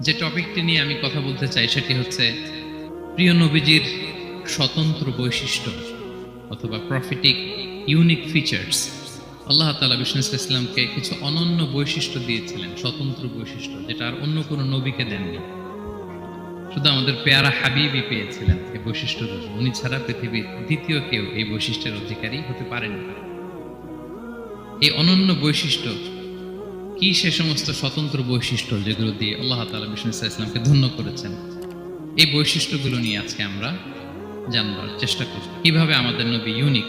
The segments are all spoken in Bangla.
যে টপিকটি নিয়ে আমি কথা বলতে চাই সেটি হচ্ছে, প্রিয় নবীজির স্বতন্ত্র বৈশিষ্ট্য অথবা প্রফিটিক ইউনিক ফিচার্স আল্লাহ তালা বিষ্ণু ইসলামকে কিছু অনন্য বৈশিষ্ট্য দিয়েছিলেন, স্বতন্ত্র বৈশিষ্ট্য, যেটা আর অন্য কোনো নবীকে দেননি। শুধু আমাদের পেয়ারা হাবিবই পেয়েছিলেন এই বৈশিষ্ট্যগুলো উনি ছাড়া পৃথিবীর দ্বিতীয় কেউ এই বৈশিষ্ট্যের অধিকারী হতে পারেন এই অনন্য বৈশিষ্ট্য কি সে সমস্ত স্বতন্ত্র বৈশিষ্ট্য যেগুলো দিয়ে আল্লাহ তালা বিষ্ণু ইসলামকে ধন্য করেছেন? এই বৈশিষ্ট্যগুলো নিয়ে আজকে আমরা জানবার চেষ্টা করব কীভাবে আমাদের নবী unique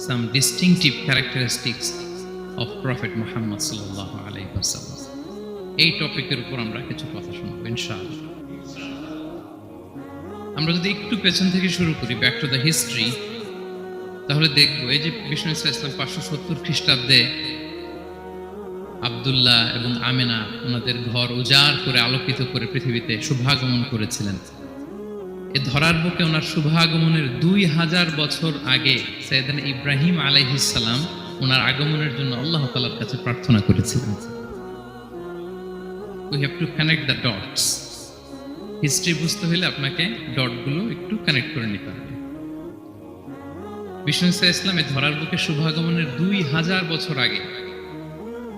some distinctive characteristics of prophet Muhammad সাল্লাহ আলাইহি এই টপিকের উপর আমরা কিছু কথা শুনব ইনশাআল্লাহ। আমরা যদি একটু পেছন থেকে শুরু করি ব্যাক টু দ্য হিস্ট্রি তাহলে দেখব এই যে বিষ্ণু ইসলাম পাঁচশো সত্তর খ্রিস্টাব্দে আবদুল্লাহ এবং আমেনা ওনাদের ঘর উজাড় করে আলোকিত করে পৃথিবীতে শুভাগমন করেছিলেন। এ ধরার বুকে ওনার শুভাগমনের দুই হাজার বছর আগে সৈয়দান ইব্রাহিম আলাইহিসাল্লাম ওনার আগমনের জন্য আল্লাহ তালার কাছে প্রার্থনা করেছিলেন। We have to connect the dots history বুঝতে হলে আপনাকে ডটগুলো একটু কানেক্ট করে নিতে হবে। বিষ্ণু ইসলামে ধরার বুকে শুভাগমনের দুই হাজার বছর আগে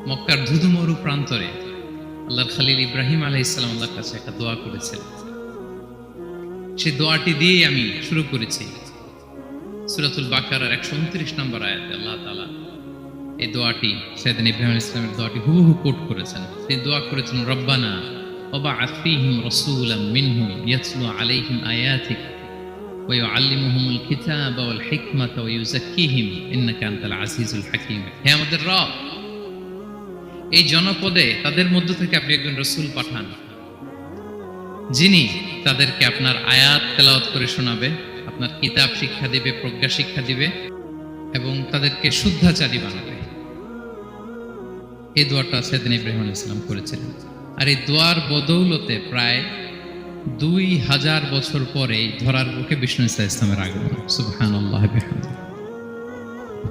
মক্কার ধুধুমরু প্রান্তরে আল্লাহর খালিল ইব্রাহিম আলাহ ইসলাম আল্লাহর কাছে একটা দোয়া করেছিলেন সেই দোয়াটি দিয়েই আমি শুরু করেছি সুরাতুল বাকার একশো উনত্রিশ নম্বর আয়াতে আল্লাহ তালা এই দোয়াটি সেদিন ইব্রাহিম ইসলামের দোয়াটি হুবহু কোট করেছেন সেই দোয়া করেছেন রব্বানা ওবা আফিহিম রসুলাম মিনহুম ইয়াতলু আলাইহিম আয়াতিক ويعلمهم الكتاب والحكمة ويزكيهم إنك أنت العزيز الحكيم হে আমাদের রব এই জনপদে তাদের মধ্য থেকে আপনি একজন রসুল পাঠান, যিনি তাদেরকে আপনার আয়াত তেলাওয়াত করে শোনাবে, আপনার কিতাব শিক্ষা দিবে, প্রজ্ঞা শিক্ষা দিবে, এবং তাদেরকে শুদ্ধাচারী বানাবে। এই দোয়াটা সেদিন ইব্রাহিম ইসলাম করেছিলেন। আর এই দোয়ার বদৌলতে প্রায় দুই হাজার বছর পরে ধরার বুকে বিষ্ণু ইসলাম ইসলামের আগমন। আল্লাহ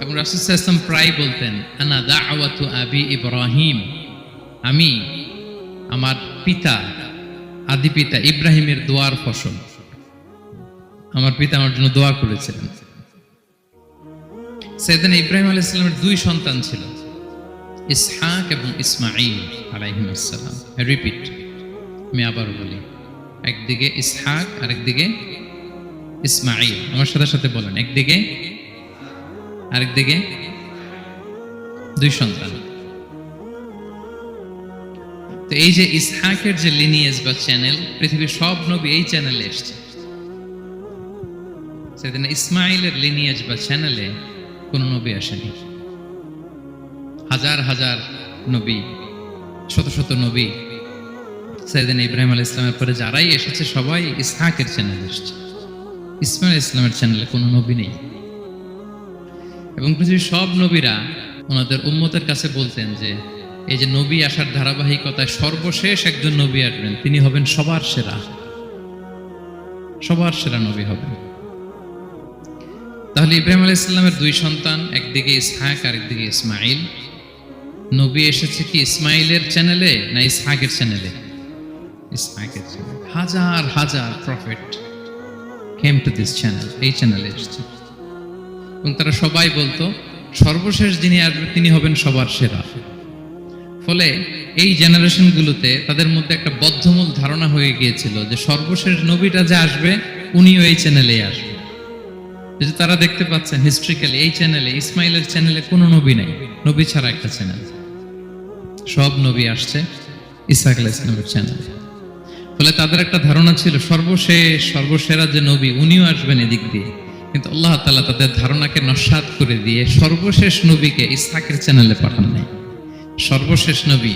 এবং রাসুল ইসলাম প্রায় বলতেন, আনা দাওয়াতু আবি ইব্রাহিম। আমি আমার পিতা, আদি পিতা ইব্রাহিমের দোয়ার ফসল। আমার পিতা আমার জন্য দোয়া করেছিলেন। সেদিন ইব্রাহিম আলাহ ইসলামের দুই সন্তান ছিল, ইসহাক এবং ইসমাইল আলাইহিম আসসালাম রিপিট আমি আবার বলি, একদিকে ইসহাক আর একদিকে ইসমাইল আমার সাথে সাথে বলেন, একদিকে আরেকদিকে দুই সন্তান। তো এই যে ইসহাকের যে লিনিয়েজ বা চ্যানেল পৃথিবীর সব নবী এই চ্যানেলে এসছে। সেদিন ইসমাইলের লিনিয়েজ বা চ্যানেলে কোন নবী আসেনি। হাজার হাজার নবী, শত শত নবী সেদিন ইব্রাহিম আল ইসলামের পরে যারাই এসেছে, সবাই ইসহাকের চ্যানেলে এসছে। ইসমাইল ইসলামের চ্যানেলে কোনো নবী নেই। এবং পৃথিবীর সব নবীরা ওনাদের উম্মতের কাছে বলতেন যে, এই যে নবী আসার ধারাবাহিকতায় সর্বশেষ একজন নবী আসবেন, তিনি হবেন সবার সেরা। সবার সেরা নবী হবেন। তাহলে ইব্রাহিম আলাহ ইসলামের দুই সন্তান, একদিকে ইসহাক আর একদিকে ইসমাইল নবী এসেছে কি ইসমাইলের চ্যানেলে না ইসহাকের চ্যানেলে? ইসহাকের চ্যানেল। হাজার হাজার prophet came to this channel এই চ্যানেলে এসেছে। এবং তারা সবাই বলতো, সর্বশেষ যিনি আসবে তিনি হবেন সবার সেরা। ফলে এই জেনারেশনগুলোতে তাদের মধ্যে একটা বদ্ধমূল ধারণা হয়ে গিয়েছিল যে সর্বশেষ নবীটা যে আসবে, উনিও এই চ্যানেলে আসবে। যে তারা দেখতে পাচ্ছেন হিস্ট্রিক্যালি এই চ্যানেলে ইসমাইলের চ্যানেলে কোনো নবী নাই, নবী ছাড়া একটা চ্যানেল সব নবী আসছে ইসাক ইসলামের চ্যানেলে ফলে তাদের একটা ধারণা ছিল, সর্বশেষ, সর্বসেরা যে নবী, উনিও আসবেন এদিক দিয়ে। কিন্তু আল্লাহ তালা তাদের ধারণাকে নস্বাত করে দিয়ে সর্বশেষ নবীকে ইসহাকের চ্যানেলে পাঠান নাই। সর্বশেষ নবী,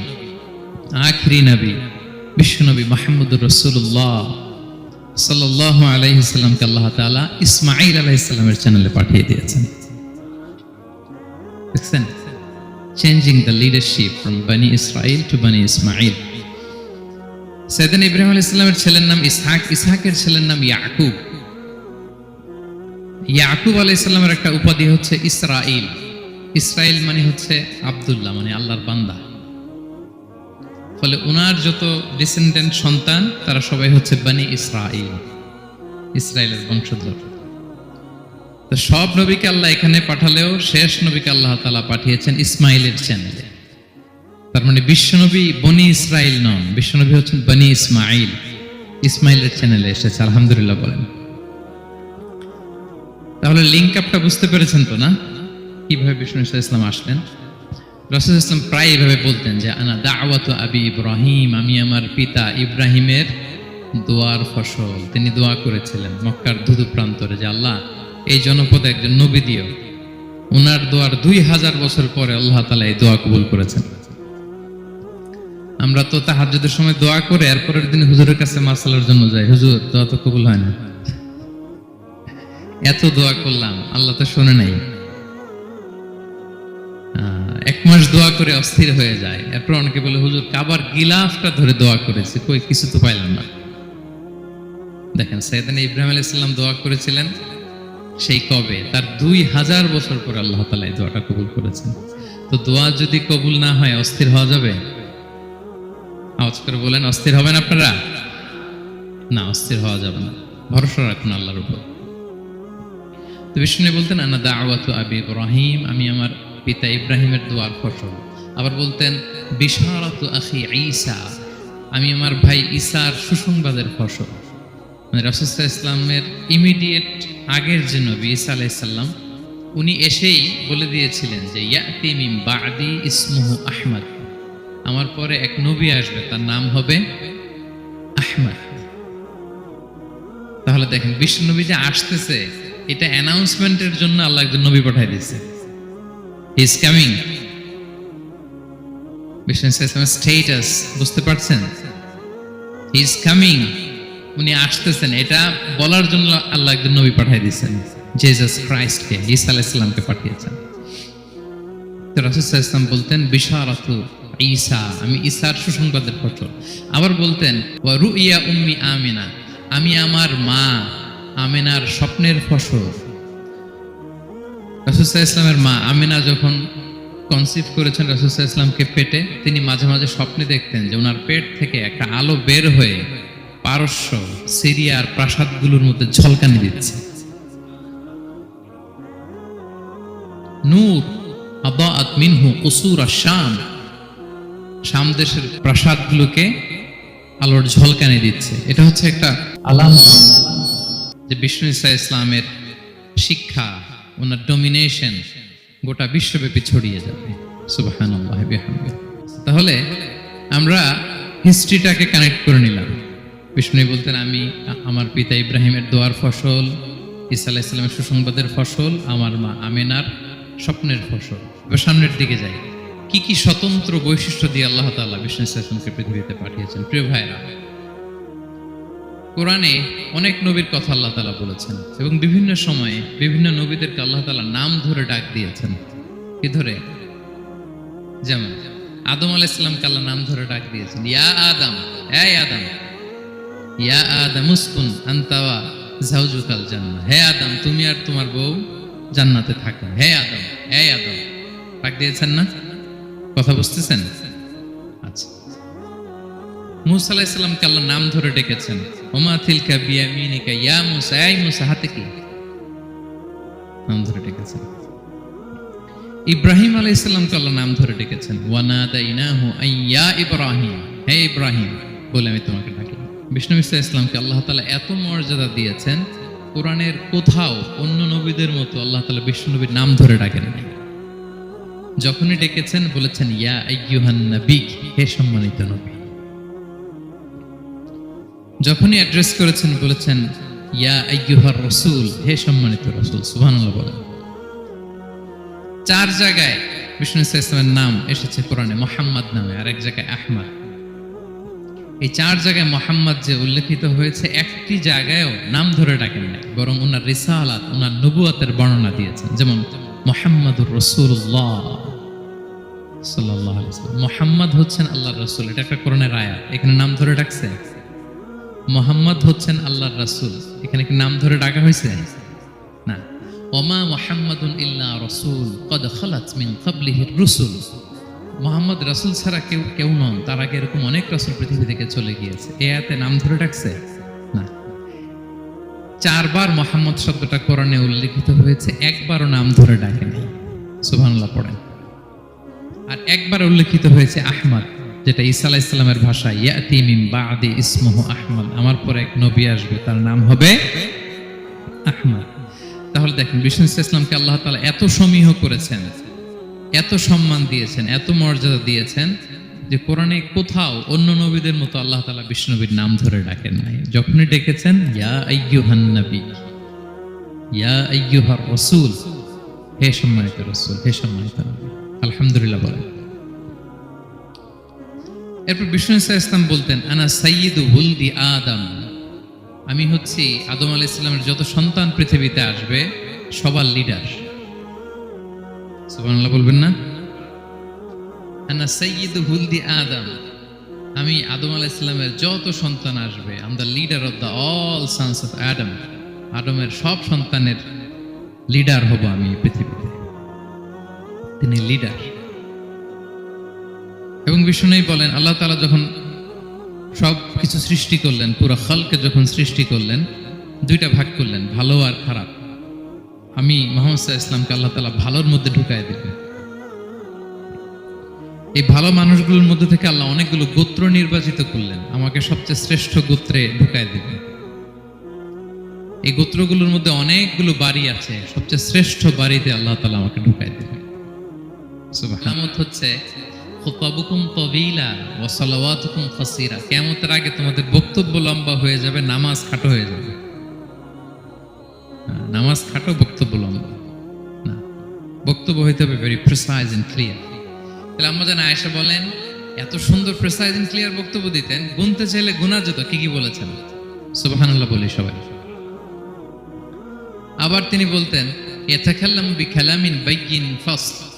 আখরি নবী বিশ্বনবী মাহমুদুর রসুল্লাহ সাল্লাহ আলাইসাল্লামকে আল্লাহ তালা ইসমাইল আলাইসাল্লামের চ্যানেলে পাঠিয়ে দিয়েছেন। দেখছেন? Changing the leadership from Bani Israel to Bani Ismail সেদিন ইব্রাহিম আলাইহিস সালামের ছেলের নাম ইসহাক, ইসহাকের ছেলের নাম ইয়াকুব। ইয়াকুব আলাইসাল্লামের একটা উপাধি হচ্ছে ইসরাইল ইসরাইল মানে হচ্ছে আবদুল্লাহ মানে আল্লাহর বান্দা। ফলে উনার যত ডিসেন্ডেন্ট সন্তান, তারা সবাই হচ্ছে বানি ইসরাইল ইসরায়েলের বংশধর। তো সব নবীকে আল্লাহ এখানে পাঠালেও শেষ নবীকে আল্লাহ তালা পাঠিয়েছেন ইসমাইলের চ্যানেলে তার মানে বিশ্বনবী বনি ইসরাইল নন বিশ্বনবী হচ্ছেন বনি ইসমাইল ইসমাইলের চ্যানেলে এসেছে, আলহামদুলিল্লাহ বলেন। তাহলে লিঙ্ক আপটা বুঝতে পেরেছেন তো না? কীভাবে বিষ্ণু ইসলাম আসলেন? রসুল ইসলাম প্রায় এভাবে বলতেন যে, আনা দাওয়াত আবি ইব্রাহিম, আমি আমার পিতা ইব্রাহিমের দোয়ার ফসল। তিনি দোয়া করেছিলেন মক্কার ধুধু প্রান্তরে যে, আল্লাহ, এই জনপদে একজন নবী দিও। ওনার দোয়ার দুই হাজার বছর পরে আল্লাহ তালা এই দোয়া কবুল করেছেন। আমরা তো তাহাজ্জুদের সময় দোয়া করে, এরপরের দিন হুজুরের কাছে মাসালার জন্য যাই। হুজুর, দোয়া তো কবুল হয় না। এত দোয়া করলাম, আল্লাহ তো শোনে নাই। এক মাস দোয়া করে অস্থির হয়ে যায়। এরপর অনেকে বলে, হুজুর, কাবার গিলাফটা ধরে দোয়া করেছি, কই, কিছু তো পাইলাম না। দেখেন সৈয়দান ইব্রাহিম আলাইহিস সালাম দোয়া করেছিলেন সেই কবে। তার দুই হাজার বছর পর আল্লাহ তালা এই দোয়াটা কবুল করেছেন। তো দোয়া যদি কবুল না হয়, অস্থির হওয়া যাবে? আওয়াজ করে বলেন, অস্থির হবেন আপনারা? না, অস্থির হওয়া যাবে না। ভরসা রাখুন আল্লাহর উপর। তো বিষ্ণু বলতেন, আনা দাওয়াতু আবি ইব্রাহিম আমি আমার পিতা ইব্রাহিমের দোয়ার ফসল। আবার বলতেন, বিশারাতু আখি ঈসা আমি আমার ভাই ঈসার সুসংবাদের ফসল। মানে রাসুসাহ ইসলামের ইমিডিয়েট আগের যে নবী ঈসা আলাইসাল্লাম উনি এসেই বলে দিয়েছিলেন যে, ইয়াতি মিম বাদি ইসমুহু আহমদ আমার পরে এক নবী আসবে, তার নাম হবে আহমদ। তাহলে দেখেন বিশ্ব নবী যে আসতেছে এটা অ্যানাউন্সমেন্টের জন্য আল্লাহ একজন নবী পাঠাই দিয়েছে। ইজ কামিং স্টেটাস বুঝতে পারছেন? ইজ কামিং উনি আসতেছেন। এটা বলার জন্য আল্লাহ একজন নবী পাঠিয়ে দিয়েছেন। জেসাস ক্রাইস্টকে ঈসা আলাইসাল্লামকে পাঠিয়েছেন। তো রাসুসাহ ইসলাম বলতেন, বিশারাত ঈসা। আমি ঈসার সুসংবাদের ফসল। আবার বলতেন, ওয়া রুইয়া উম্মি আমিনা। আমি আমার মা। আমিনার স্বপ্নের ফসল। রাসুসাহ ইসলামের মা আমিনা যখন কনসিভ করেছেন রাসুসাহ ইসলামকে পেটে, তিনি মাঝে মাঝে স্বপ্নে দেখতেন যে ওনার পেট থেকে একটা আলো বের হয়ে পারস্য সিরিয়ার প্রাসাদগুলোর মধ্যে ঝলকানি দিচ্ছে। নূর আবাআত মিনহু কুসুর শাম। শাম দেশের প্রাসাদগুলোকে আলোর ঝলকানি দিচ্ছে। এটা হচ্ছে একটা আলাম যে বিষ্ণু ইসা ইসলামের শিক্ষা, ওনার ডোমিনেশন গোটা বিশ্বব্যাপী ছড়িয়ে যাবে। তাহলে আমরা হিস্ট্রিটাকে কানেক্ট করে নিলাম। বিষ্ণু বলতেন, আমি, আমার পিতা ইব্রাহিমের দোয়ার ফসল ইসা ইসলামের সুসংবাদের ফসল, আমার মা আমেনার স্বপ্নের ফসল। এবার সামনের দিকে যাই। কি কি স্বতন্ত্র বৈশিষ্ট্য দিয়ে আল্লাহ তাআলা বিষ্ণু ইসলামকে পৃথিবীতে পাঠিয়েছেন? প্রিয় ভাইরা কোরআনে অনেক নবীর কথা আল্লাহ তালা বলেছেন এবং বিভিন্ন সময়ে বিভিন্ন নবীদেরকে আল্লাহ তালা নাম ধরে ডাক দিয়েছেন। কি ধরে? যেমন, আদম আলাইসাল্লামকে আল্লাহ নাম ধরে ডাক দিয়েছেন। ইয়া আদম, এই আদম। ইয়া আদম উসকুন আন্তাওয়া জাউজুকাল জান্নাহ। হে আদম, তুমি আর তোমার বউ জান্নাতে থাকো। হে আদম হে আদম। ডাক দিয়েছেন না? কথা বুঝতেছেন? আচ্ছা। মুসা আলাইসাল্লামকে আল্লাহ নাম ধরে ডেকেছেন। ওমা থিলকা ইয়া মুসা মুসা, হাতে কি? নাম ধরে ডেকেছেন। ইব্রাহিম আলাইসাল্লামকে আল্লাহ নাম ধরে ডেকেছেন। আইয়া ইব্রাহিম। হে ইব্রাহিম, বলে আমি তোমাকে ডাকলাম বিষ্ণু ইসা ইসলামকে আল্লাহ তাআলা এত মর্যাদা দিয়েছেন, কোরআনের কোথাও অন্য নবীদের মতো আল্লাহ তাআলা বিষ্ণু নবীর নাম ধরে ডাকেন নাই। যখনই ডেকেছেন, বলেছেন, ইয়া আইয়ুহান নবী, হে সম্মানিত নবী। যখনই অ্যাড্রেস করেছেন, বলেছেন, ইয়া আইয়ুহার রসুল হে সম্মানিত রসুল, সুবহানাল্লাহ বলেন। চার জায়গায় বিষ্ণু ইসলামের নাম এসেছে কোরআনে, মোহাম্মদ নামে আর এক জায়গায় আহমদ। এই চার জায়গায় মোহাম্মদ যে উল্লেখিত হয়েছে, একটি জায়গায়ও নাম ধরে ডাকেন নাই, বরং ওনার রিসালাত ওনার নবুয়াতের বর্ণনা দিয়েছেন। যেমন, মোহাম্মদুর রসুল্লাহ সাল্লাহ মোহাম্মদ হচ্ছেন আল্লাহ রসুল, এটা একটা কোরআনের আয়াত, এখানে নাম ধরে ডাকছে। মোহাম্মদ হচ্ছেন আল্লাহর রাসূল। এখানে কি নাম ধরে ডাকা হয়েছে? না। ওমা মোহাম্মদুন ইল্লা রসুল, কদ খালাত মিন ক্বাবলিহির রুসুল। মোহাম্মদ রাসুল ছাড়া কেউ কেউ নন। তার আগে এরকম অনেক রাসুল পৃথিবী থেকে চলে গিয়েছে। এ নাম ধরে ডাকছে? না। চারবার মোহাম্মদ শব্দটা কোরআনে উল্লেখিত হয়েছে, একবারও নাম ধরে ডাকেনি। সুবহানাল্লাহ পড়েন। আর একবার উল্লেখিত হয়েছে আহমদ। যেটা ঈসা আলাইহিস সালামের ভাষা, ইয়াতি ইসমুহু আহমদ। আমার পর এক নবী আসবে, তার নাম হবে আহমদ। তাহলে দেখেন, বিষ্ণু ইসলামকে আল্লাহ তালা এত সমীহ করেছেন, এত সম্মান দিয়েছেন, এত মর্যাদা দিয়েছেন যে কোরআনে কোথাও অন্য নবীদের মতো আল্লাহ তালা বিষ্ণুবীর নাম ধরে ডাকেন নাই। যখনই ডেকেছেন, ইয়া নবী, ইয়া রাসূল, হে সম্মানিত রাসূল, হে সম্মানিত আলহামদুলিল্লাহ বলেন। এরপর বিষ্ণু ইসা ইসলাম বলতেন, আনা সাইয়িদু হুলদি আদম। আমি হচ্ছি আদম আলাইহিস ইসলামের যত সন্তান পৃথিবীতে আসবে, সবার লিডার বলবেন না? আনা সাইয়িদু হুলদি আদম। আমি আদম আলাইহিস ইসলামের যত সন্তান আসবে আম the leader of the all sons of Adam আদমের সব সন্তানের লিডার হব আমি পৃথিবীতে। তিনি লিডার এবং বিষ্ণু বলেন, আল্লাহ তালা যখন সব কিছু সৃষ্টি করলেন, পুরো খালকে যখন সৃষ্টি করলেন, দুইটা ভাগ করলেন, ভালো আর খারাপ। আমি মোহাম্মদ সাহা ইসলামকে আল্লাহ তালা ভালোর মধ্যে ঢুকাই দিলেন এই ভালো মানুষগুলোর মধ্যে থেকে আল্লাহ অনেকগুলো গোত্র নির্বাচিত করলেন, আমাকে সবচেয়ে শ্রেষ্ঠ গোত্রে ঢুকাই দিলেন এই গোত্রগুলোর মধ্যে অনেকগুলো বাড়ি আছে, সবচেয়ে শ্রেষ্ঠ বাড়িতে আল্লাহ তালা আমাকে ঢুকাই দিলেন হচ্ছে খুতাবুকুম তবিলা ওয়া সালাওয়াতুকুম কাসীরা কিয়ামতের আগে তোমাদের বক্তব্য লম্বা হয়ে যাবে নামাজ খাটো হয়ে যাবে। হ্যাঁ, নামাজ খাটো বক্তব্য লম্বা। না বক্তব্য হইতে হবে ভেরি প্রিসাইজ এন্ড ক্লিয়ার তাহলে আম্মা জান আয়েশা বলেন এত সুন্দর প্রিসাইজ এন্ড ক্লিয়ার বক্তব্য দিতেন গুনতে চাইলে গুনা যেত কি কি বলেছেন? সুবহানাল্লাহ বলি সবাই। আবার তিনি বলতেন ইয়াতাকাল্লামু বিকালামিন বাইয়িন ফাসল।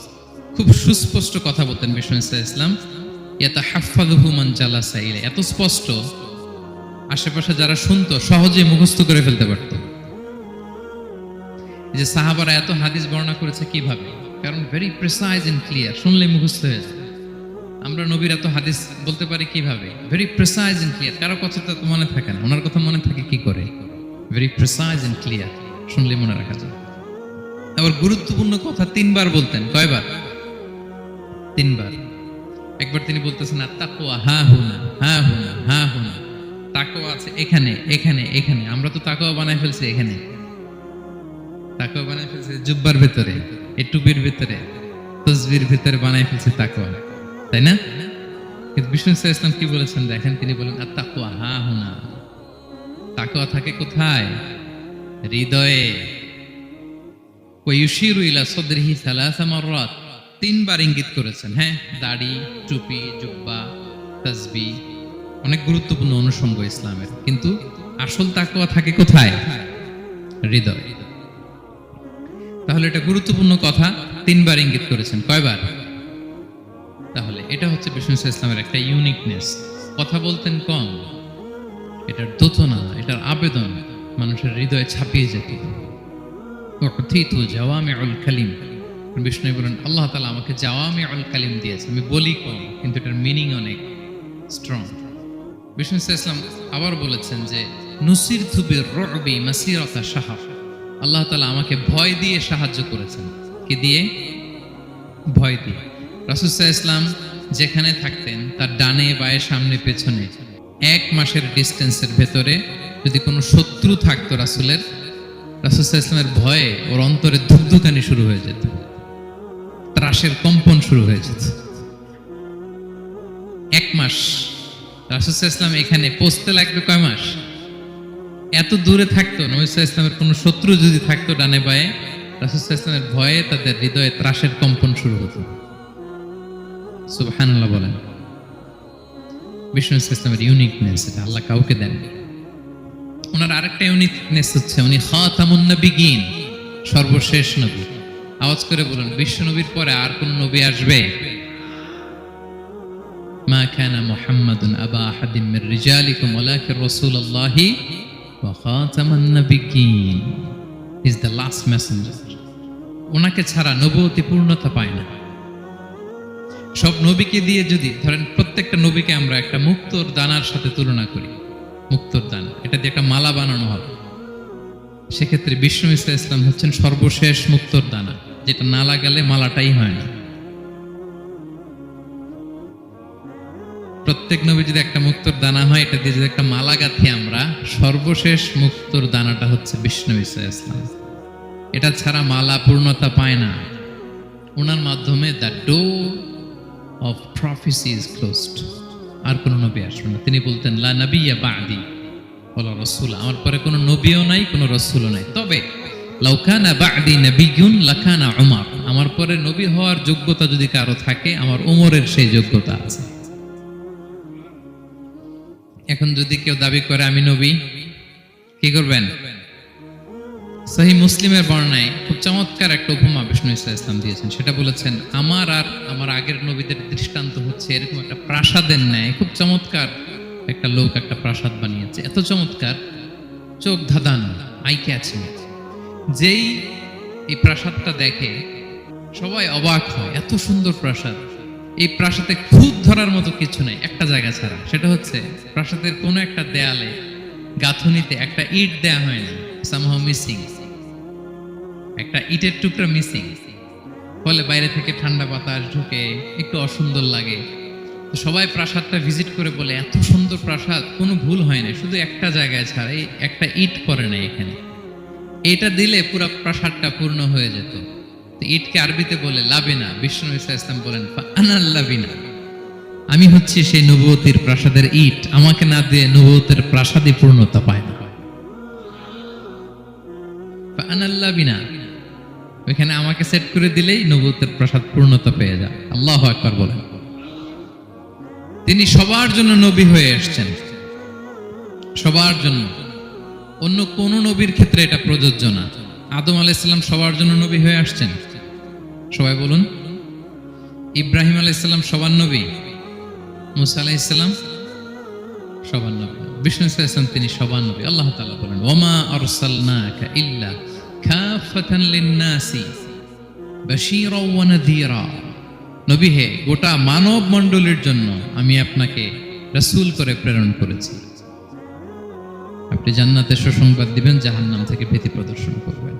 খুব সুস্পষ্ট কথা বলতেন ইসা ইসলাম ইয়াতা হাফাদহু মান জালাসা ইলাই এত স্পষ্ট। আশেপাশে যারা শুনতো, সহজে মুখস্থ করে ফেলতে পারত। যে সাহাবারা এত হাদিস বর্ণনা করেছে কীভাবে? কারণ ভেরি প্রিসাইজ এন্ড ক্লিয়ার শুনলে মুখস্থ হয়ে যায়। আমরা নবীর এত হাদিস বলতে পারি কীভাবে? ভেরি প্রিসাইজ এন্ড ক্লিয়ার কারও কথা তো মনে থাকে না। ওনার কথা মনে থাকে কি করে? ভেরি প্রিসাইজ এন্ড ক্লিয়ার শুনলে মনে রাখা যায়। আবার গুরুত্বপূর্ণ কথা তিনবার বলতেন। কয়বার? তিনবার। একবার তিনি বলতেছেন তাকোয়া হা হুনা হা হুনা হা হুনা তাকোয়া আছে এখানে এখানে এখানে, আমরা তো তাকোয়া বানাই ফেলছি এখানে। তাকোয়া বানাই ফেলছি জুব্বার ভেতরে এই টুপির ভেতরে, তসবির ভেতরে বানাই ফেলছি তাকোয়া তাই না? কিন্তু বিষ্ণু ইসা ইসলাম কি বলেছেন দেখেন, তিনি বলেন, আর তাকোয়া হা হুনা তাকোয়া থাকে কোথায়? হৃদয়ে। ওয়ুশিরু ইলা সদরিহি সালাসা মাররাত। তিনবার ইঙ্গিত করেছেন হ্যাঁ? দাড়ি, টুপি, জুব্বা, তাসবি, অনেক গুরুত্বপূর্ণ অনুষঙ্গ ইসলামের। কিন্তু আসল তাকওয়া থাকে কোথায়? হৃদয়। তাহলে এটা গুরুত্বপূর্ণ কথা, তিনবার ইঙ্গিত করেছেন। কয়বার? তাহলে এটা হচ্ছে বিষ্ণু ইসলামের একটা ইউনিকনেস কথা বলতেন কম, এটার দোতনা, এটার আবেদন মানুষের হৃদয়ে ছাপিয়ে যেত। অর্থিত জাওয়ামে আল কালিম। বিষ্ণু বলেন, আল্লাহ তালা আমাকে জাওয়ামে আল কালিম দিয়েছে আমি বলি কম, কিন্তু এটার মিনিং অনেক স্ট্রং বিষ্ণু ইসলাম আবার বলেছেন যে নুসির থুবির রবি মাসিরতা সাহাব আল্লাহ তালা আমাকে ভয় দিয়ে সাহায্য করেছেন। কি দিয়ে? ভয় দিয়ে। রাসুসাহ ইসলাম যেখানে থাকতেন, তার ডানে বায়ে সামনে পেছনে এক মাসের ডিস্টেন্সের ভেতরে যদি কোনো শত্রু থাকতো রাসুলের রাসুসাহ ইসলামের ভয়ে ওর অন্তরে ধুকধুকানি শুরু হয়ে যেত। ত্রাসের কম্পন শুরু হয়ে যেত এক মাস। রাসুসাহ ইসলাম এখানে পৌঁছতে লাগবে কয় মাস? এত দূরে থাকতো নবিসা ইসলামের কোনো শত্রু যদি থাকতো ডানে বায়ে রাসুসাহ ইসলামের ভয়ে তাদের হৃদয়ে ত্রাসের কম্পন শুরু হতো। সুবহানাল্লাহ বলেন। বিষ্ণু ইসলামের ইউনিকনেস এটা আল্লাহ কাউকে দেননি। ওনার আরেকটা ইউনিকনেস হচ্ছে, উনি খাতামুন নবিগিন সর্বশেষ নবী। আওয়াজ করে বলুন, বিশ্ব নবীর পরে আর কোন নবী আসবে? মা কানা মুহাম্মাদুন আবা আহাদিম মির রিজালিকুম ওয়ালাকিন রাসূলুল্লাহি ইজ দ্য লাস্ট মেসেঞ্জার ওনাকে ছাড়া নবুয়তি পূর্ণতা পায় না। সব নবীকে দিয়ে যদি, ধরেন প্রত্যেকটা নবীকে আমরা একটা মুক্তোর দানার সাথে তুলনা করি। মুক্তোর দানা, এটা দিয়ে একটা মালা বানানো হবে। সেক্ষেত্রে বিষ্ণু ইসা ইসলাম হচ্ছেন সর্বশেষ মুক্তোর দানা। যেটা না লাগালে মালাটাই হয়। না প্রত্যেক নবী যদি একটা মুক্তোর দানা হয়, এটা দিয়ে যদি একটা মালা গাঁথি আমরা, সর্বশেষ মুক্তোর দানাটা হচ্ছে বিষ্ণু ইসা ইসলাম। এটা ছাড়া মালা পূর্ণতা পায় না। ওনার মাধ্যমে the door of prophecy is closed আর কোনো নবী আসবে না। তিনি বলতেন, লা নবিয়া বাদি, বলো রসুল। আমার পরে কোনো নবীও নাই, কোনো রসুলও নাই। তবে লাউকানা বাদি নবিগুন লাখানা উমার। আমার পরে নবী হওয়ার যোগ্যতা যদি কারও থাকে, আমার উমরের সেই যোগ্যতা আছে। এখন যদি কেউ দাবি করে, আমি নবী কি করবেন? সহি মুসলিমের বর্ণায় খুব চমৎকার একটা উপমা বিষ্ণু ইসা ইসলাম দিয়েছেন। সেটা বলেছেন, আমার আর আমার আগের নবীদের দৃষ্টান্ত হচ্ছে এরকম একটা প্রাসাদের ন্যায়। খুব চমৎকার একটা লোক একটা প্রাসাদ বানিয়েছে। এত চমৎকার, চোখ ধাঁধানো আই ক্যাচিং যেই এই প্রাসাদটা দেখে সবাই অবাক হয়, এত সুন্দর প্রাসাদ। এই প্রাসাদে খুদ ধরার মতো কিছু নেই, একটা জায়গা ছাড়া। সেটা হচ্ছে প্রাসাদের কোনো একটা দেয়ালে, গাঁথুনিতে একটা ইট দেয়া হয় না সামহাও মিসিং একটা ইটের টুকরা মিসিং ফলে বাইরে থেকে ঠান্ডা বাতাস ঢুকে একটু অসুন্দর লাগে। তো সবাই প্রাসাদটা ভিজিট করে বলে, এত সুন্দর প্রাসাদ, কোনো ভুল হয় না শুধু একটা জায়গায় ছাড়া একটা ইট পড়ে না এখানে। এটা দিলে পুরো প্রাসাদটা পূর্ণ হয়ে যেত। ইটকে আরবিতে বলে লাবিনা বিষ্ণু ইসা ইসলাম বলেন আনাল লাবিনা আমি হচ্ছি সেই নবুয়তির প্রাসাদের ইট। আমাকে না দিয়ে নবতের প্রাসাদই পূর্ণতা পায় না। ওইখানে আমাকে সেট করে দিলেই নবুতের প্রসাদ পূর্ণতা পেয়ে যায়। আল্লাহ একবার বলেন। তিনি সবার জন্য নবী হয়ে এসছেন। সবার জন্য। অন্য কোন নবীর ক্ষেত্রে এটা প্রযোজ্য না। আদম আলাইসাল্লাম সবার জন্য নবী হয়ে আসছেন। সবাই বলুন, ইব্রাহিম আলাইসাল্লাম সবার নবী, মুসা আলাইসাল্লাম সবার নবী, বিষ্ণু ইসলাম তিনি সবার নবী। আল্লাহ তাআলা বলেন, ওমা আরসালনাকা ইল্লা কাফাতান লিন-নাসি বাশীরা ওয়া নাযীরা নবী হে, গোটা মানব মণ্ডলীর জন্য আমি আপনাকে রাসূল করে প্রেরণ করেছি। আপনি জান্নাতের সুসংবাদ দিবেন, জাহান্নাম থেকে ভীতি প্রদর্শন করবেন।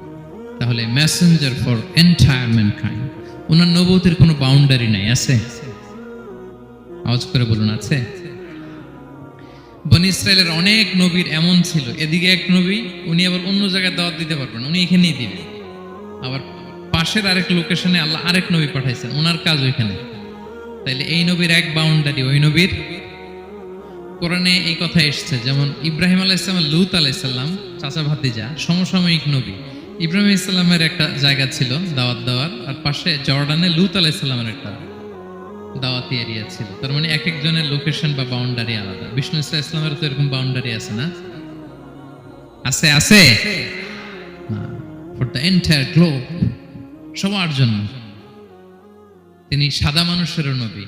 তাহলে মেসেঞ্জার ফর এন্টায়ার ম্যানকাইন্ড ওনার নবুতির কোনো বাউন্ডারি নাই, আছে? আওয়াজ করে বলুন, আছে? বনি ইসরায়েলের অনেক নবীর এমন ছিল, এদিকে এক নবী, উনি আবার অন্য জায়গায় দাওয়াত দিতে পারবেন উনি এখানেই দিবেন। আবার পাশের আরেক লোকেশনে আল্লাহ আরেক নবী পাঠাইছেন, ওনার কাজ ওইখানে তাইলে এই নবীর এক বাউন্ডারি ওই নবীর কোরআনে এই কথা এসছে, যেমন ইব্রাহিম আলাইসালাম লুত আলাইসাল্লাম চাচা ভাতিজা, সমসাময়িক নবী। ইব্রাহিম ইসলামের একটা জায়গা ছিল দাওয়াত দেওয়ার, আর পাশে জর্ডানে লুত আলাইসাল্লামের একটা দাওয়াতি এরিয়া ছিল। তার মানে এক একজনের লোকেশন বা বাউন্ডারি আলাদা। বিষ্ণু ইসলাম ইসলামের তো এরকম বাউন্ডারি আছে না? আছে আছে? ফর দ্য এন্টায়ার গ্লোব সবার জন্য। তিনি সাদা মানুষেরও নবী।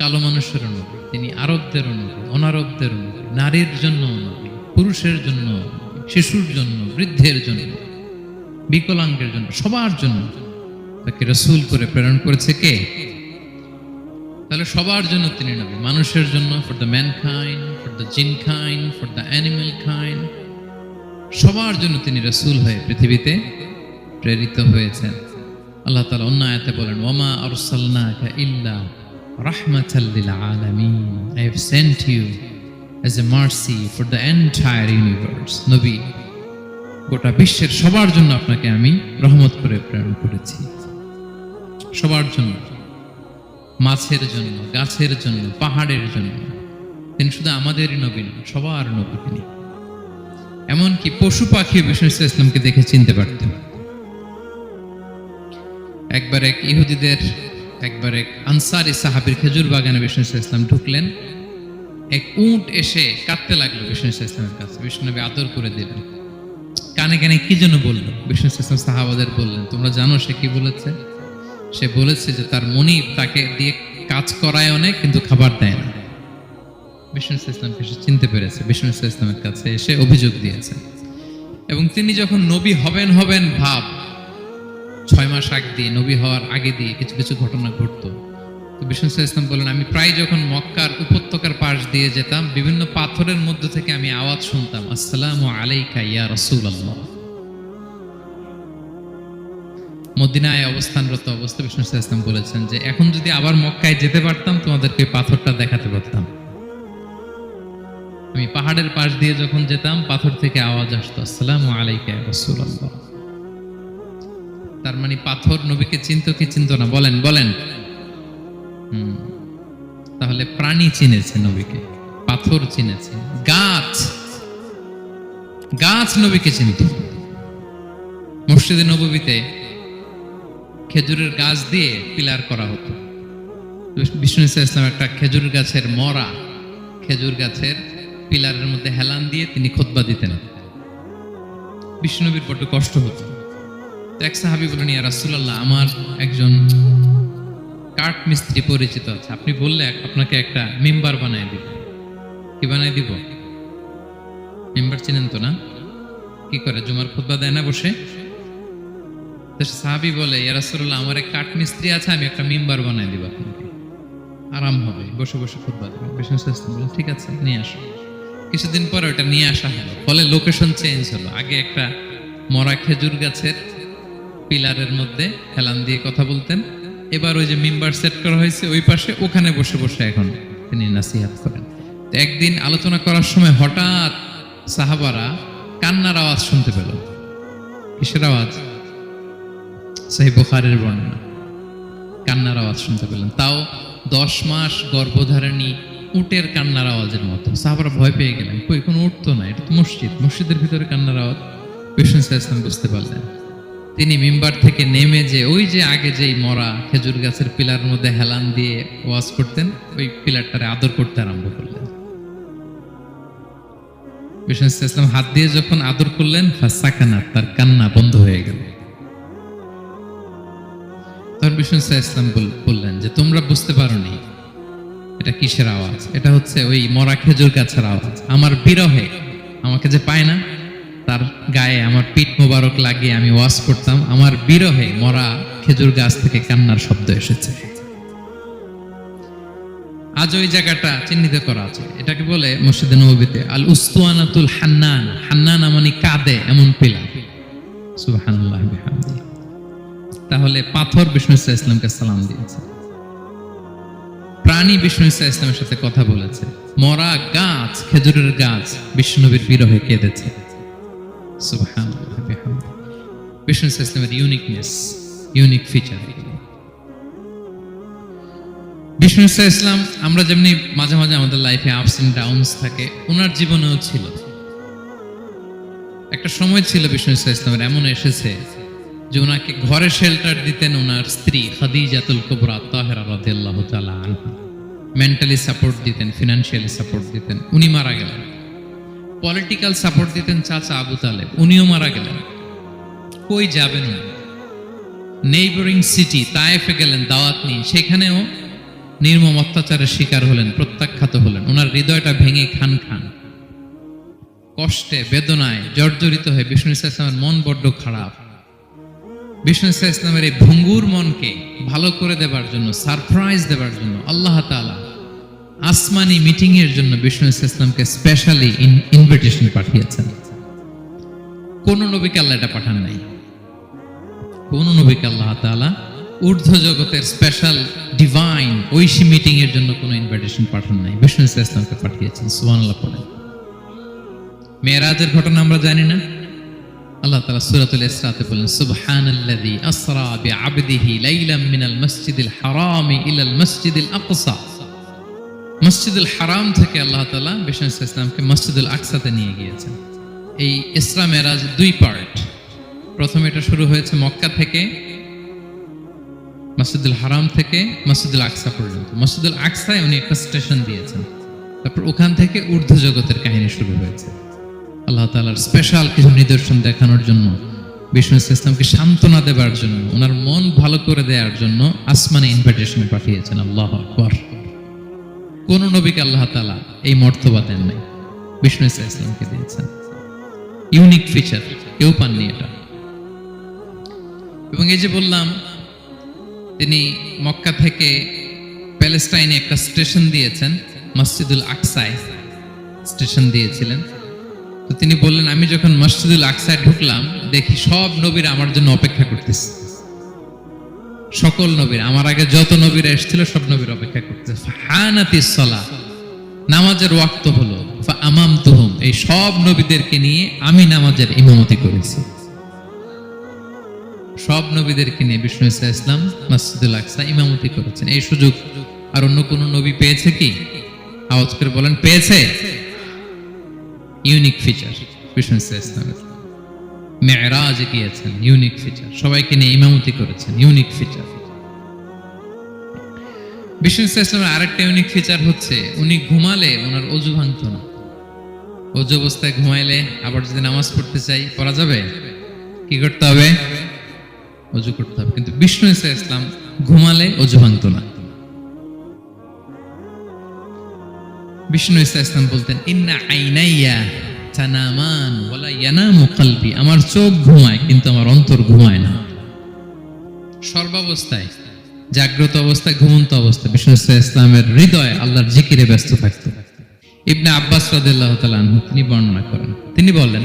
কালো মানুষের নবী তিনি আরবদের নবী অনারবদেরও নবী নারীর জন্য নবী পুরুষের জন্য, শিশুর জন্য, বৃদ্ধের জন্য, বিকলাঙ্গের জন্য, সবার জন্য। তাকে রসুল করে প্রেরণ করেছে কে? তাহলে সবার জন্য তিনি নবী, মানুষের জন্য for the man খাইন for the জিন খাইন ফর দ্য অ্যানিমেল খাইন সবার জন্য তিনি রসুল হয়ে পৃথিবীতে প্রেরিত হয়েছেন। আল্লাহ তালা অন্য আয়াতে বলেন ওমা আরসালনাকা ইল্লা লিল আলামিন I have sent you as a mercy for the entire universe নবী গোটা বিশ্বের সবার জন্য আপনাকে আমি রহমত করে প্রেরণ করেছি। সবার জন্য, মাছের জন্য, গাছের জন্য, পাহাড়ের জন্য। তিনি শুধু আমাদেরই নবী নন সবার নবী তিনি। এমনকি পশু পাখি বিষ্ণু ইসলামকে দেখে চিনতে পারতেন। একবার এক ইহুদিদের একবার এক আনসারি সাহাবির খেজুর বাগানে বিষ্ণু ইসলাম ঢুকলেন। এক উট এসে কাঁদতে লাগল বিষ্ণু ইসলামের কাছে। বিষ্ণুনবী আদর করে দিলেন। কানে কানে কি জন্য বলল? বিষ্ণু ইসলাম সাহাবাদের বললেন, তোমরা জানো সে কি বলেছে? সে বলেছে যে, তার মনি তাকে দিয়ে কাজ করায় অনেক কিন্তু খাবার দেয় না। বিষ্ণু ইসলামকে সে চিনতে পেরেছে। বিষ্ণু ইসলামের কাছে এসে অভিযোগ দিয়েছে। এবং তিনি যখন নবী হবেন হবেন ভাব ছয় মাস আগ দিয়ে, নবী হওয়ার আগে দিয়ে কিছু কিছু ঘটনা ঘটতো। তো বিষ্ণু ইসলাম বলেন, আমি প্রায় যখন মক্কার উপত্যকার পাশ দিয়ে যেতাম, বিভিন্ন পাথরের মধ্যে থেকে আমি আওয়াজ শুনতাম, আসসালামু আলাইকা ইয়া রাসূলুল্লাহ। মদিনায় অবস্থানরত অবস্থা বিষ্ণু ইসলাম বলেছেন যে, এখন যদি আবার মক্কায় যেতে পারতাম, তোমাদেরকে পাথরটা দেখাতে পারতাম। আমি পাহাড়ের পাশ দিয়ে যখন যেতাম, পাথর থেকে আওয়াজ আসতো, আসসালামু আলাইকা ইয়া রাসূলুল্লাহ। তার মানে পাথর নবীকে চিনত কি চিনত না? বলেন বলেন। তাহলে প্রাণী চিনেছে নবীকে, পাথর চিনেছে, গাছ। গাছ নবীকে চিনত। মসজিদে নবীতে খেজুরের গাছ দিয়ে পিলার করা হতো। বিষ্ণু ইসা ইসলাম একটা খেজুর গাছের মরা, খেজুর গাছের পিলারের মধ্যে হেলান দিয়ে তিনি খোতবা দিতেন। বিষ্ণুনবীর বড্ড কষ্ট হতো। এক সাহাবি বলেন ইয়া রাসূলুল্লাহ, আমার একজন কাঠ মিস্ত্রি পরিচিত আছে। আপনি বললে আপনাকে একটা মেম্বার বানায় দিব। কি বানায় দিব? মেম্বার চিনেন তো না? কি করে, জুমার খুতবা দেয় না বসে? সাহাবি বলে, ইয়া রাসূলুল্লাহ, আমার এক কাঠ মিস্ত্রি আছে, আমি একটা মেম্বার বানায় দিব আপনাকে। আরাম হবে, বসে বসে খুতবা দেবেন। ইসলাম বললেন, ঠিক আছে, নিয়ে আসো। কিছুদিন পরে ওটা নিয়ে আসা হলো। ফলে লোকেশন চেঞ্জ হলো। আগে একটা মরা খেজুর গাছের পিলারের মধ্যে হেলান দিয়ে কথা বলতেন। এবার ওই যে মেম্বার সেট করা হয়েছে ওই পাশে, ওখানে বসে বসে এখন তিনি নাসিহাত করেন। তো একদিন আলোচনা করার সময় হঠাৎ সাহাবারা কান্নার আওয়াজ শুনতে পেল। কিসের আওয়াজ? সেই বুখারের বর্ণনা। কান্নার আওয়াজ শুনতে পেলেন। তাও দশ মাস গর্ভধারিণী উটের কান্নার আওয়াজের মতো। সাহাবারা ভয় পেয়ে গেলেন। কই, কোনো উঠ তো না এটা তো মসজিদ। মসজিদের ভিতরে কান্নার আওয়াজ? ইসলাম বুঝতে পারলেন। তিনি মিম্বার থেকে নেমে যে ওই যে আগে যেই মরা খেজুর গাছের পিলার মধ্যে হেলান দিয়ে ওয়াজ করতেন, ওই পিলারটারে আদর করতে আরম্ভ করলেন। ইসলাম হাত দিয়ে যখন আদর করলেন, ফাঁসাকানা, তার কান্না বন্ধ হয়ে গেল। ইসলাম বললেন যে, তোমরা বুঝতে পারোনি, এটা কিসের আওয়াজ? এটা হচ্ছে ওই মরা খেজুর গাছের আওয়াজ। আমার বিরহে আমাকে যে পায় না তার গায়ে আমার পিঠ মোবারক লাগিয়ে আমি ওয়াজ করতাম। আমার বিরহে মরা খেজুর গাছ থেকে কান্নার শব্দ এসেছে। আজ ওই জায়গাটা চিহ্নিত করা আছে। এটাকে বলে মসজিদে নবীতে আল উস্তুয়ানাতুল হান্নান। হান্নান মানে কাঁদে এমন পিলা। তাহলে পাথর বিষ্ণু ইসা ইসলামকে সালাম দিয়েছে। প্রাণী বিষ্ণু ইসা ইসলামের সাথে কথা বলেছে। মরা গাছ, খেজুরের গাছ বিষ্ণুনবীর বিরহে কেঁদেছে। বিষ্ণু ইসা ইসলামের ইউনিকনেস ইউনিক ফিচার বিষ্ণু ইসা ইসলাম আমরা যেমনি মাঝে মাঝে আমাদের লাইফে আপস এন্ড ডাউনস থাকে, ওনার জীবনেও ছিল। একটা সময় ছিল বিষ্ণু ইসলামের এমন এসেছে যে ওনাকে ঘরে শেল্টার দিতেন ওনার স্ত্রী খাদিজাতুল কুবরা তাহেরা রাদিয়াল্লাহু তাআলা আনহা। মেন্টালি সাপোর্ট দিতেন ফিনান্সিয়ালি সাপোর্ট দিতেন, উনি মারা গেলেন। পলিটিক্যাল সাপোর্ট দিতেন চাচা আবু তালেব। উনিও মারা গেলেন। কই যাবেন উনি নেইবরিং সিটি তায়েফে গেলেন, দাওয়াত নিয়ে। সেখানেও নির্মম অত্যাচারের শিকার হলেন, প্রত্যাখ্যাত হলেন। ওনার হৃদয়টা ভেঙে খান খান। কষ্টে, বেদনায় জর্জরিত হয়ে বিষ্ণু ইসা ইসলামের মন বড্ড খারাপ। বিষ্ণু ইসা ইসলামের এই ভঙ্গুর মনকে ভালো করে দেবার জন্য, সারপ্রাইজ দেবার জন্য আল্লাহ তাআলা আসমানি মিটিং এর জন্য বিষ্ণু ইসা ইসলামকে স্পেশালি ইনভিটেশন পাঠিয়েছেন। কোন নবীকে আল্লাহ এটা পাঠান নাই। কোন নবীকে আল্লাহ তাআলা ঊর্ধ্ব জগতের স্পেশাল ডিভাইন ঐশী মিটিং এর জন্য কোনো ইনভিটেশন পাঠান নাই। বিষ্ণু ইসা ইসলামকে পাঠিয়েছেন, সুবহানাল্লাহ পড়েন। মেরাজের ঘটনা আমরা জানি না। আল্লাহ তাআলা সূরাতুল ইসরাতে বলেন, সুবহানাল্লাযী আসরা বিআবদিহি লাইলাম মিনাল মাসজিদিল হারাম ইলাল মাসজিদিল আকসা। মসজিদুল হারাম থেকে আল্লাহ তালা বিষ্ণু ইসলামকে মসজিদুল আকসাতে নিয়ে গিয়েছেন। এই ইসরা মেরাজ দুই পার্ট প্রথমে এটা শুরু হয়েছে মক্কা থেকে, মসজিদুল হারাম থেকে মসজিদুল আকসা পর্যন্ত। মসজিদুল আকসায় উনি একটা স্টেশন দিয়েছেন। তারপর ওখান থেকে ঊর্ধ্ব জগতের কাহিনী শুরু হয়েছে। আল্লাহ তালার স্পেশাল কিছু নিদর্শন দেখানোর জন্য, বিষ্ণু ইসলামকে সান্ত্বনা দেবার জন্য, ওনার মন ভালো করে দেওয়ার জন্য আসমানে ইনভিটেশন পাঠিয়েছেন। আল্লাহ আকবর। কোন নবীকে আল্লাহ তালা এই মর্তবা দেন নাই? বিষ্ণু ইসা ইসলামকে দিয়েছেন। ইউনিক ফিচার কেউ পাননি এটা। এবং এই যে বললাম, তিনি মক্কা থেকে প্যালেস্টাইনে একটা স্টেশন দিয়েছেন, মসজিদুল আকসায় স্টেশন দিয়েছিলেন। তো তিনি বললেন, আমি যখন মসজিদুল আকসায় ঢুকলাম, দেখি সব নবীরা আমার জন্য অপেক্ষা করতেছে। সকল নবীর, আমার আগে যত নবীরা এসেছিল সব নবীর অপেক্ষা করতেছে। ফাহানাতি সলা, নামাজের ওয়াক্ত হলো আমাম তুহুম এই সব নবীদেরকে নিয়ে আমি নামাজের ইমামতি করেছি। সব নবীদেরকে নিয়ে বিষ্ণু ইসা ইসলাম মসজিদুল আকসা ইমামতি করেছেন। এই সুযোগ আর অন্য কোন নবী পেয়েছে কি? আওয়াজ করে বলেন, পেয়েছে। ইউনিক ফিচার, বিষ্ণু ইসা ইসলামের। মেয়েরাজে গিয়েছেন ইউনিক ফিচার সবাইকে নিয়ে ইমামতি করেছেন ইউনিক ফিচার বিষ্ণু ইসলামের আরেকটা ইউনিক ফিচার হচ্ছে, উনি ঘুমালে ওনার অজু ভাঙত না। অজু অবস্থায় ঘুমাইলে আবার যদি নামাজ পড়তে চাই, পড়া যাবে? কি করতে হবে? অজু করতে হবে। কিন্তু বিষ্ণু ইসা ইসলাম ঘুমালে অজু ভাঙত না। বিষ্ণু ইসা ইসলাম বলতেন, ইন্না আইনাইয়া তানামান, ওয়ালা ইয়ানামু কলবি। আমার চোখ ঘুমায়, কিন্তু আমার অন্তর ঘুমায় না। সর্বাবস্থায়, জাগ্রত অবস্থায়, ঘুমন্ত অবস্থায়। বিষ্ণু ইসলামের হৃদয় আল্লাহর জিকিরে ব্যস্ত থাকতো। ইবনে আব্বাস রাদিল্লাহ তাআলা তিনি বর্ণনা করেন। তিনি বলেন,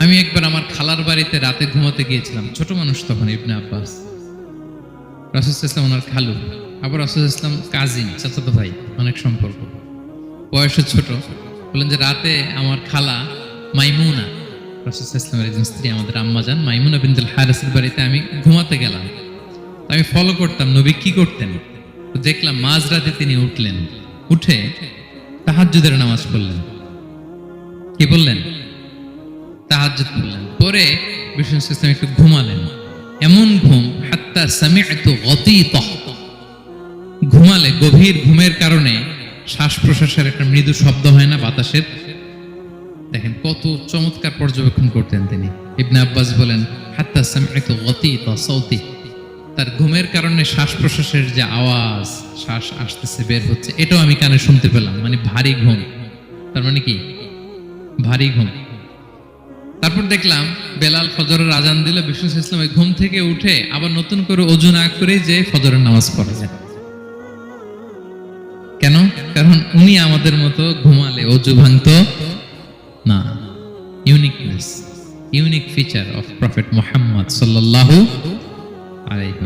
আমি একবার আমার খালার বাড়িতে রাতে ঘুমাতে গিয়েছিলাম। ছোট মানুষ তখন, ইবনে আব্বাস। রাসুল ইসলাম ওনার খালু, আবার রাসুল ইসলাম কাজিন, চাচাতো ভাই, অনেক সম্পর্ক। বয়সে ছোট। বললেন যে রাতে আমার খালা মাইমুনা, রাসুল ইসলামের একজন স্ত্রী, আমাদের আম্মা যান, মাইমুনা বিন্দুল হারেসের বাড়িতে আমি ঘুমাতে গেলাম। আমি ফলো করতাম, নবী কি করতেন? দেখলাম মাঝরাতে তিনি উঠলেন। উঠে তাহাজ্জুদের নামাজ পড়লেন। কি বললেন? তাহাজ্জুদ পড়লেন। পরে বিষ্ণু ইসলাম একটু ঘুমালেন। এমন ঘুম, হাত্তা সামিআতু গতীতাহ। ঘুমালে গভীর ঘুমের কারণে শ্বাস প্রশ্বাসের একটা মৃদু শব্দ হয় না বাতাসের? দেখেন, কত চমৎকার পর্যবেক্ষণ করতেন তিনি। ইবনে আব্বাস বলেন, হাত্তা সামিআতু গতীতা সাউতি। তার ঘুমের কারণে শ্বাস প্রশ্বাসের যে আওয়াজ, শ্বাস আসতেছে, বের হচ্ছে, এটাও আমি কানে শুনতে পেলাম। মানে ভারী ঘুম। তার মানে কি? ভারী ঘুম। তারপর দেখলাম, বেলাল ফজরের আজান দিল, বিষ্ণু ইসলাম ওই ঘুম থেকে উঠে আবার নতুন করে অজু না করে যে ফজরের নামাজ পড়া যায়। কারণ উনি আমাদের মতো ঘুমালে অজু ভাঙত না। Uniqueness unique feature of prophet Muhammad সাল্লাল্লাহু আলাইহি